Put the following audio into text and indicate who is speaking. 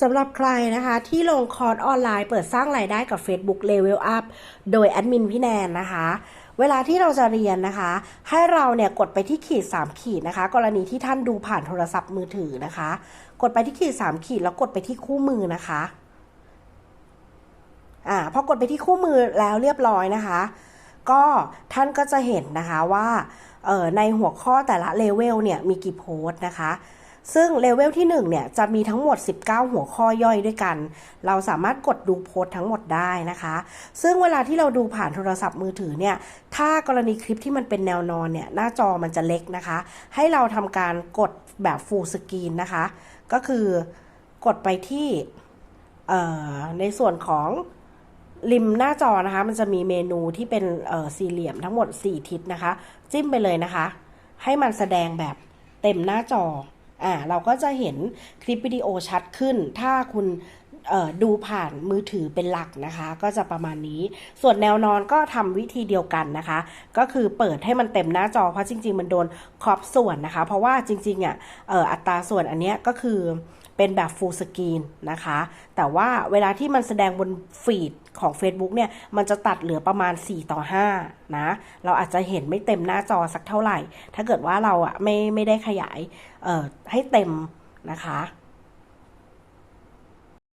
Speaker 1: สำหรับใครนะคะ ที่ลงคอร์สออนไลน์เปิดสร้างรายได้กับ Facebook Level Up โดยแอดมินพี่แนนนะคะ เวลาที่เราจะเรียนนะคะ ให้เราเนี่ยกดไปที่ขีด 3 ขีดนะคะ กรณีที่ท่านดูผ่านโทรศัพท์มือถือนะคะ กดไปที่ขีด 3 ขีดแล้วกดไปที่คู่มือนะคะอ่าพอกดไปที่คู่มือแล้วเรียบร้อยนะคะ ก็ท่านก็จะเห็นนะคะว่าเออในหัวข้อแต่ละเลเวลเนี่ยมีกี่โพสต์นะคะ ซึ่งเลเวลที่1เนี่ยจะมีทั้งหมด 19 หัวข้อย่อยด้วยกัน เราสามารถกดดูโพสต์ทั้งหมดได้นะคะ ซึ่งเวลาที่เราดูผ่านโทรศัพท์มือถือเนี่ย ถ้ากรณีคลิปที่มันเป็นแนวนอนเนี่ย หน้าจอมันจะเล็กนะคะ ให้เราทำการกดแบบ full screen นะคะ ก็คือกดไปที่ในส่วนของริมหน้าจอนะคะ มันจะมีเมนูที่เป็นสี่เหลี่ยมทั้งหมด 4 ทิศนะคะ จิ้มไปเลยนะคะ ให้มันแสดงแบบเต็มหน้าจอ อ่าเราก็จะเห็นคลิปวิดีโอชัดขึ้น ถ้าคุณ ดูผ่านมือถือเป็นหลักนะคะ ก็จะประมาณนี้ ส่วนแนวนอนก็ทำวิธีเดียวกันนะคะ ก็คือเปิดให้มันเต็มหน้าจอเพราะจริง ๆ มันโดนครอบส่วนนะคะ เพราะว่าจริงๆอะอัตราส่วนอันเนี้ยก็คือเป็นแบบ full screen นะคะ แต่ว่าเวลาที่มันแสดงบนฟีดของ Facebook เนี่ย มันจะตัดเหลือประมาณ 4 ต่อ 5 นะ เราอาจจะเห็นไม่เต็มหน้าจอสักเท่าไหร่ ถ้าเกิดว่าเราอะไม่ไม่ได้ขยายให้เต็มนะคะ